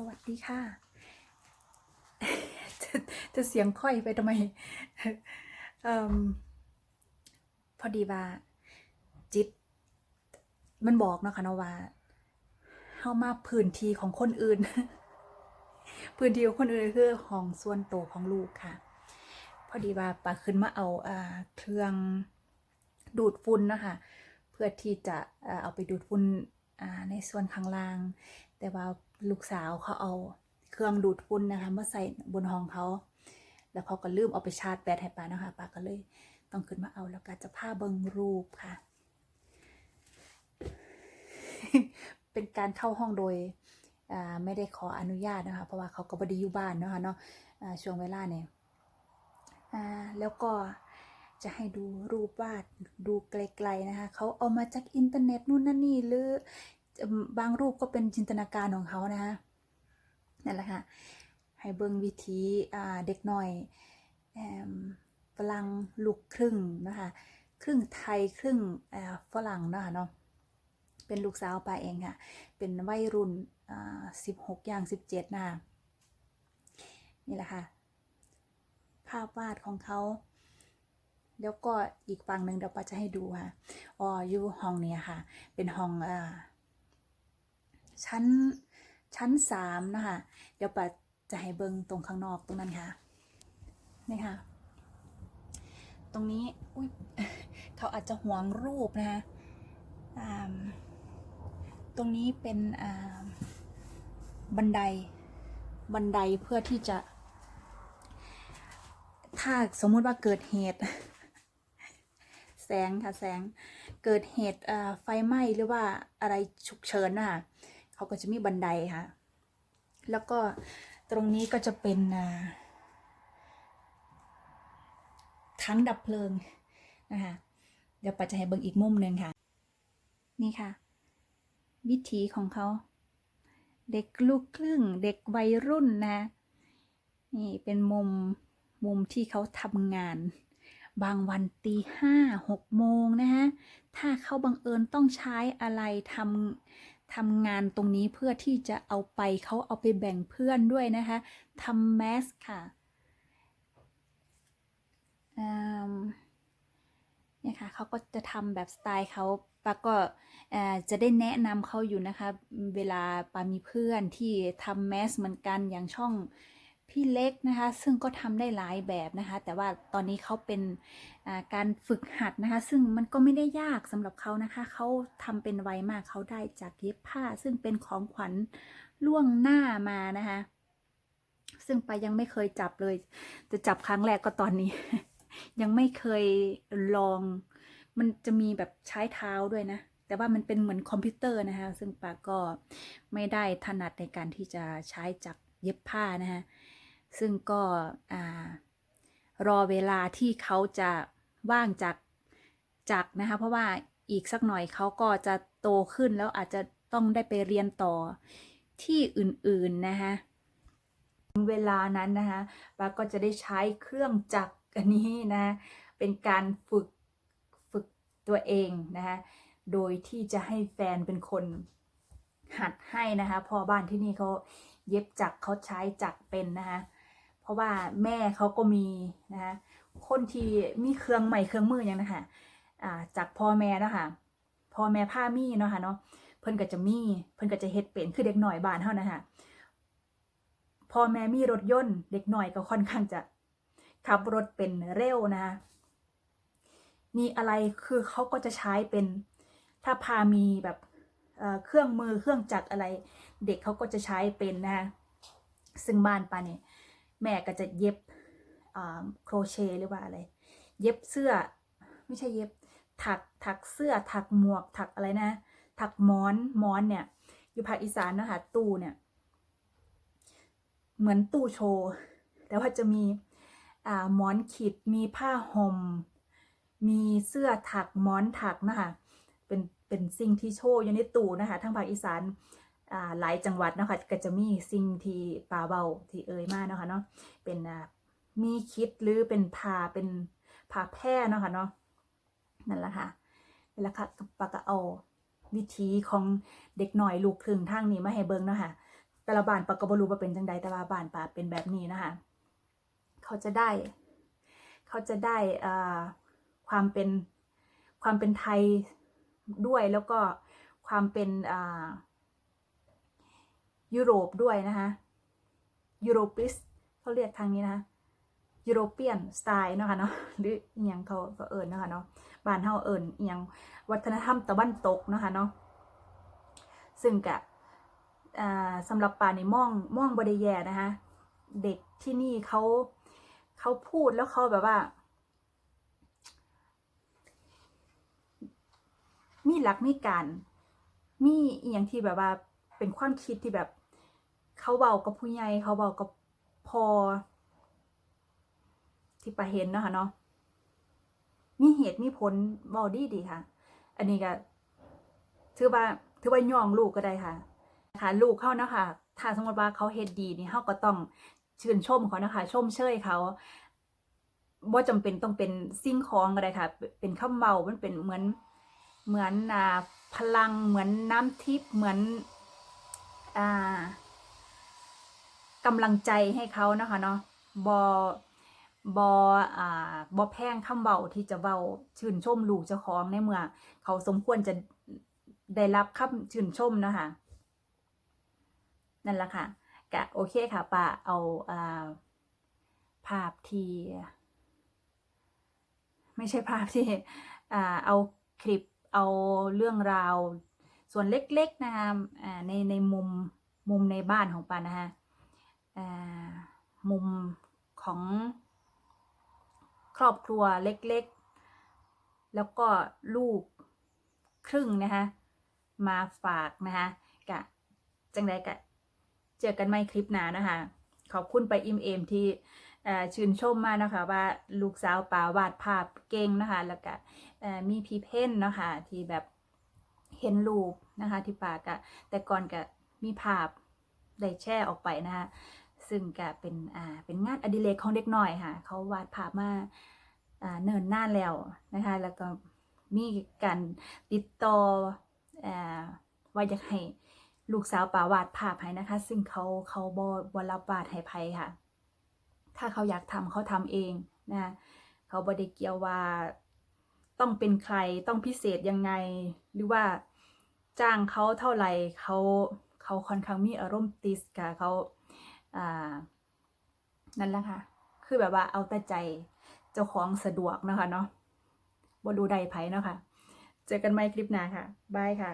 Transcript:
สวัสดีค่ะ จะจะเสียงค่อยไปทำไมอมพอดีว่า จิต มันบอกเนาะค่ะนาะว่าเฮามาพื้นที่ของคนอื่น พื้นที่ของคนอื่นคือห้องส่วนโตของลูกค่ะ พอดีว่าปาขึ้นมาเอาอเครื่องดูดฝุ่นนะคะเพื่อที่จะเอาไปดูดฝุ่นในส่วนข้างล่าง แต่ว่า ลูกสาวเขาเอาเครื่องดูดฝุ่นนะคะมาใส่บนห้องเขา แล้วเขาก็ลืมเอาไปชาร์จแบตให้ป้านะคะป้าก็เลยต้องขึ้นมาเอาแล้วก็จะพาเบิงรูปค่ะ เป็นการเข้าห้องโดยไม่ได้ขออนุญาตนะคะ เพราะว่าเขาก็บดีอยู่บ้านนะคะเนาะช่วงเวลาเนี่ยแล้วก็จะให้ดูรูปวาดดูไกลๆนะคะ เขาเอามาจากอินเทอร์เน็ตนู่นนั่นนี่หรือ บางรูปก็เป็นจินตนาการของเขานะคะนั่นแหละค่ะ ให้เบิ่งวิธีเด็กหน่อยฝรั่งลูกครึ่งนะคะครึ่งไทยครึ่งฝรั่งเนาะคะเนาะเป็นลูกสาวปาเองค่ะ เป็นวัยรุ่นสิบหกอย่างสิบเจ็ดนะคะนี่แหละค่ะ ภาพวาดของเขาแล้วก็อีกฝั่งหนึ่งเดี๋ยวป้าจะให้ดูค่ะ อ๋ออยู่ห้องเนี้ยค่ะ เป็นห้องอ่า ชั้นชั้นสามนะคะ เดี๋ยวปะจะให้เบิงตรงข้างนอกตรงนั้นค่ะ นี่ค่ะ ตรงนี้ อุ้ยเขาอาจจะหวงรูปนะคะตรงนี้เป็นบันได บันไดเพื่อที่จะ ถ้าสมมุติว่าเกิดเหตุ แสงค่ะแสง เกิดเหตุไฟไหม้หรือว่าอะไรฉุกเฉินน่ะ เขาก็จะมีบันไดค่ะ แล้วก็ตรงนี้ก็จะเป็นทั้งดับเพลิงนะคะเดี๋ยวปัจจะให้เบิ่งอีกมุมหนึ่งค่ะ นี่ค่ะ วิถีของเขา เด็กลูกครึ่ง เด็กวัยรุ่นนะ นี่เป็นมุมมุมที่เขาทำงาน บางวันตีห้าหกโมงนะฮะ ถ้าเขาบังเอิญต้องใช้อะไรทำ ทำงานตรงนี้เพื่อที่จะเอาไปเขาเอาไปแบ่งเพื่อนด้วยนะคะทำแมสค่ะเนี่ยค่ะเขาก็จะทำแบบสไตล์เขาปาก็จะได้แนะนำเขาอยู่นะคะ เวลาปามีเพื่อนที่ทำแมสเหมือนกันอย่างช่อง พี่เล็กนะคะ ซึ่งก็ทำได้หลายแบบนะคะ แต่ว่าตอนนี้เขาเป็นการฝึกหัดนะคะ ซึ่งมันก็ไม่ได้ยากสำหรับเขานะคะ เขาทำเป็นไวมากเขาได้จากเย็บผ้า ซึ่งเป็นของขวัญล่วงหน้ามานะคะ ซึ่งไปายังไม่เคยจับเลย จะจับครั้งแรกก็ตอนนี้ ยังไม่เคยลอง มันจะมีแบบใช้เท้าด้วยนะแต่ว่ามันเป็นเหมือนคอมพิวเตอร์นะคะ ซึ่งปาก็ไม่ได้ถนัดในการที่จะใช้จักเย็บผ้านะคะ ซึ่งก็รอเวลาที่เขาจะว่างจากจากนะคะ เพราะว่าอีกสักหน่อยเขาก็จะโตขึ้นแล้วอาจจะต้องได้ไปเรียนต่อที่อื่นๆนะคะเวลานั้นนะคะปาก็จะได้ใช้เครื่องจักรอันนี้นะเป็นการฝึกฝึกตัวเองนะคะโดยที่จะให้แฟนเป็นคนหัดให้นะคะพอบ้านที่นี่เขาเย็บจักรเขาใช้จักรเป็นนะคะ ราะว่าแม่เขาก็มีนะคะคนที่มีเครื่องใหม่เครื่องมืออย่างนะคะอ่าจากพ่อแม่นะคะพ่อแม่ผ้ามีเนาะค่ะเนาะเพิ่นก็จะมีเพิ่นก็จะเฮ็ดเป็นคือเด็กหน่อยบ้านเท่านะคะพ่อแม่มีรถยนต์ เด็กหน่อยก็ค่อนข้างจะขับรถเป็นเร็วนะคะมีอะไรคือเขาก็จะใช้เป็นถ้าพามีแบบเอ่อเครื่องมือเครื่องจักรอะไร เด็กเขาก็จะใช้เป็นนะคะซึ่งบ้านปาเนี่ย แม่ก็จะเย็บโครเชต์หรือว่าอะไร เย็บเสื้อ ไม่ใช่เย็บ ถักถักเสื้อถักหมวกถักอะไรนะ ถักหมอนหมอนเนี่ย อยู่ภาคอีสานนะคะตู้เนี่ย เหมือนตู้โชว์ แต่ว่าจะมีหมอนขีดมีผ้าห่มมีเสื้อถักหมอนถักนะคะเป็นเป็นสิ่งที่โชว์อยู่ในตู้นะคะทั้งภาคอีสาน หลายจังหวัดนะคะก็จะมีสิ่งที่ป่าเบาที่เอ่ยมาเนาะคะเนาะเป็นมีคิดหรือเป็นผ้าเป็นผ้าแพร่เนาะค่ะเนาะนั่นแหละค่ะนั่นแหละค่ะปากกะเอาวิธีของเด็กหน่อยลูกครึ่งทางนี้มาให้เบิ่งเนาะค่ะแต่ละบ้านปากกบรู้ว่าเป็นจังใดแต่ว่าบ้านปาเป็นแบบนี้นะคะเขาจะได้ เขาจะได้ความเป็นความเป็นไทยด้วยแล้วก็ความเป็นอ่า ยุโรปด้วยนะคะยุโรปิสเขาเรียกทางนี้นะคะยุโรเปียนสไตล์เนาะคะเนาะหรืออหย่างเขาก็เอิญเนาะคะเนาะบ้านเฮาเอิญอหย่างวัฒนธรรมตะวันตกเนาะคะเนาะซึ่งกะสำหรับป่านี่มองมองบไดแย่นะคะเด็กที่นี่เขาเขาพูดแล้วเขาแบบว่า มีหลักมีการ มีอหย่างที่แบบว่าเป็นความคิดที่แบบ เขาเบากับผู้ใหญ่เขาเบากับพอ ที่ปาเห็นเนาะค่ะเนาะมีเหตุมีผลเบาดีดีค่ะ อันนี้ก็ถือว่าถือว่าย่องลูกก็ได้ค่ะค่ะลูกเขานะคะถ้าสมมติว่าเขาเฮ็ดดีนี่เขาก็ต้องชื่นชมเขานะคะชมเชยเขาว่าจำเป็นต้องเป็นสิ่งของก็ได้ค่ะ เป็นคำเบามันเป็นเหมือนเหมือนอ่าพลังเหมือนน้ำทิพย์เหมือนอ่า กำลังใจให้เขานะคะเนาะบอบออ่าบอแพงคำเบาที่จะเบาชื่นชมลูกเจ้าของในเมื่อเขาสมควรจะได้รับคำชื่นชมนะคะนั่นแหละค่ะกะโอเคค่ะป้าเอาอ่าภาพที่ไม่ใช่ภาพที่อ่าเอาคลิปเอาเรื่องราว ส่วนเล็กๆนะคะในในมุมมุมในบ้านของปานะคะ มุมของครอบครัวเล็กๆ แล้วก็ลูกครึ่งนะคะมาฝากนะคะกะจังไดกะเจอกันไม่คลิปหน้านะคะ ขอบคุณไปอิมเอมที่ชื่นชมมากนะคะว่าลูกสาวป่าวาดภาพเก่งนะคะ แล้วก็มีพี่เพ่นนะคะที่แบบเห็นรูปนะคะที่ปากะแต่ก่อนก็มีภาพได้แชร์ออกไปนะคะ ซึ่งก็เป็นอ่าเป็นงานอดิเรกของเด็กน้อยค่ะ เขาวาดภาพมาอ่าเนิ่นนานแล้วนะคะ แล้วก็มีการติดต่ออ่าว่าอยากให้ลูกสาวป่าวาดภาพให้นะคะ ซึ่งเขาเขาบอบรับวาดให้ไผค่ะ ถ้าเขาอยากทำเขาทำเองนะเขาบอได้เกี่ยวว่าต้องเป็นใครต้องพิเศษยังไง หรือว่าจ้างเขาเท่าไหร่เขาเขาค่อนข้างมีอารมณ์ติสค่ะเขา อ่า นั่นแหละค่ะ คือแบบว่าเอาแต่ใจเจ้าของสะดวกนะคะเนาะบ่ดูใดไผเนาะค่ะ เจอกันใหม่คลิปหน้าค่ะ บายค่ะ